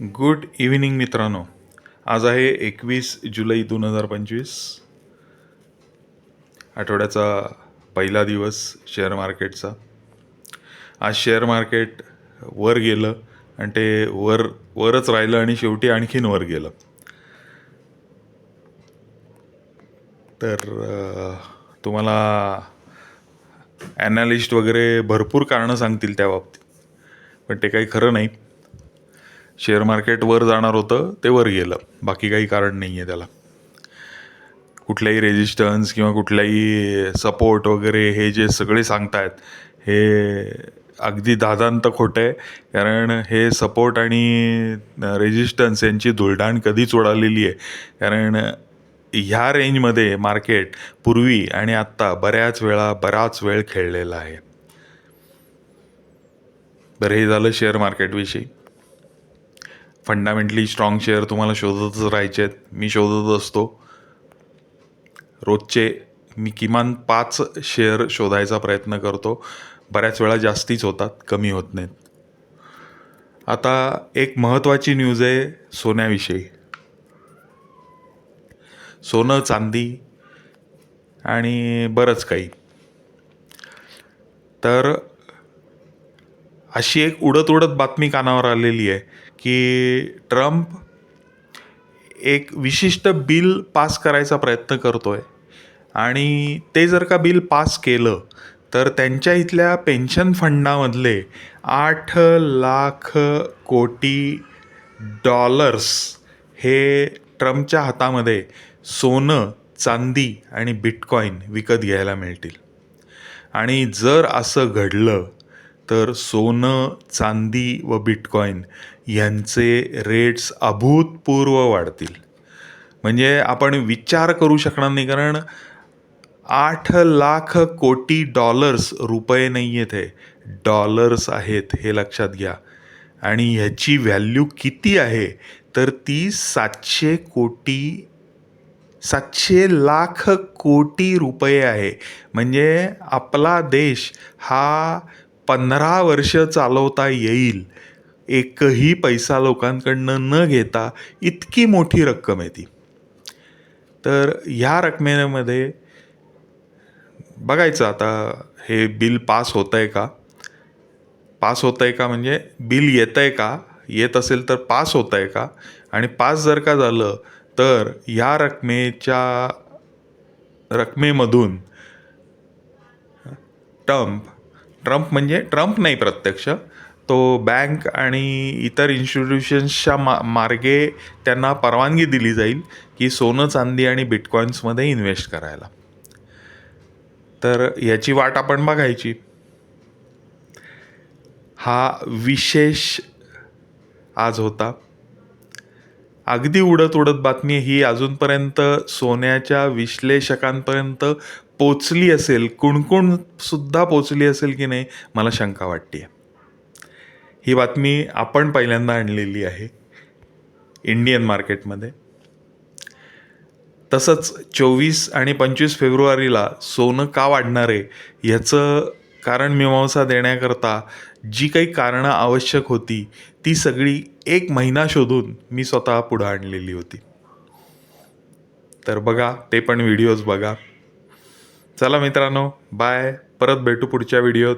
Good evening मित्रांनो. आज आहे एकवीस जुलै दोन हजार पंचवीस. आठवड्याचा पहिला दिवस शेअर मार्केटचा आज शेअर मार्केट वर गेलं आणि ते वर वरच राहिलं आणि शेवटी आणखीन वर गेलं. तर तुम्हाला ॲनालिस्ट वगैरे भरपूर कारणं सांगतील त्या बाबतीत. पण ते काही खरं नाही. शेअर मार्केट वर जाणार होतं ते वर गेलं. बाकी काही कारण नाही आहे त्याला. कुठल्याही रेजिस्टन्स किंवा कुठल्याही सपोर्ट वगैरे हे जे सगळे सांगतायत हे अगदी दादांत खोटं आहे. कारण हे सपोर्ट आणि रेजिस्टन्स यांची धुळदाण कधीच उडालेली आहे. कारण ह्या रेंजमध्ये मार्केट पूर्वी आणि आत्ता बऱ्याच वेळा बराच वेळ खेळलेला आहे. बरं हे झालं शेअर मार्केटविषयी फंडामेंटली स्ट्रॉंग शेअर तुम्हाला शोधतच राहायचे आहेत. मी शोधत असतो. रोजचे मी किमान पाच शेअर शोधायचा प्रयत्न करतो. बऱ्याच वेळा जास्तीच होतात कमी होत नाहीत. आता एक महत्त्वाची न्यूज आहे सोन्याविषयी. सोनं चांदी आणि बरंच काही. तर अशी एक उडत उडत बातमी कानावर आलेली आहे. की ट्रम्प एक विशिष्ट बिल पास करायचा प्रयत्न करतो आहे आणि ते जर का बिल पास केलं तर त्यांच्या इथल्या पेन्शन फंडामधले आठ लाख कोटी डॉलर्स हे ट्रम्पच्या हातामध्ये सोनं चांदी आणि बिटकॉईन विकत घ्यायला मिळतील. आणि जर असं घडलं तर सोनं चांदी व बिटकॉईन यांचे रेट्स अभूतपूर्व वाढतील. म्हणजे आपण विचार करू शकणार नाही कारण आठ लाख कोटी डॉलर्स रुपये नाही आहेत हे. डॉलर्स आहेत हे लक्षात घ्या. आणि ह्याची व्हॅल्यू किती आहे? तर ती सातशे कोटी सातशे लाख कोटी रुपये आहे. म्हणजे आपला देश हा पंधरा वर्ष चालवता येईल. एकही पैसा लोकांकडनं न घेता इतकी मोठी रक्कम आहे ती. तर ह्या रकमेमध्ये बघायचं आता हे बिल पास होतं आहे का? पास होतं आहे का म्हणजे बिल येतं आहे का? येत असेल तर पास होतं आहे का? आणि पास जर का झालं तर ह्या रकमेच्या रकमेमधून टम्प ट्रम्प म्हणजे ट्रम्प नाही प्रत्यक्ष. तो बँक आणि इतर इन्स्टिट्यूशन्सच्या मा मार्गे त्यांना परवानगी दिली जाईल की सोनं चांदी आणि बिटकॉईन्समध्ये इन्व्हेस्ट करायला. तर याची वाट आपण बघायची. हा विशेष आज होता. अगदी उडत उडत बातमी ही अजूनपर्यंत सोन्याच्या विश्लेषकांपर्यंत पोचली असेल कुणकुण सुद्धा पोचली असेल की नाही मला शंका वाटते ही बातमी आपण पहिल्यांदा आणलेली आहे इंडियन मार्केटमध्ये. तसंच चोवीस आणि पंचवीस फेब्रुवारीला सोनं का वाढणार आहे ह्याचं कारण मीमांसा देण्याकरता जी काही कारणं आवश्यक होती ती सगळी एक महिना शोधून मी स्वतः पुढं आणलेली होती. तर बघा ते पण व्हिडिओज बघा. चला मित्रांनो बाय परत भेटू पुढच्या व्हिडिओत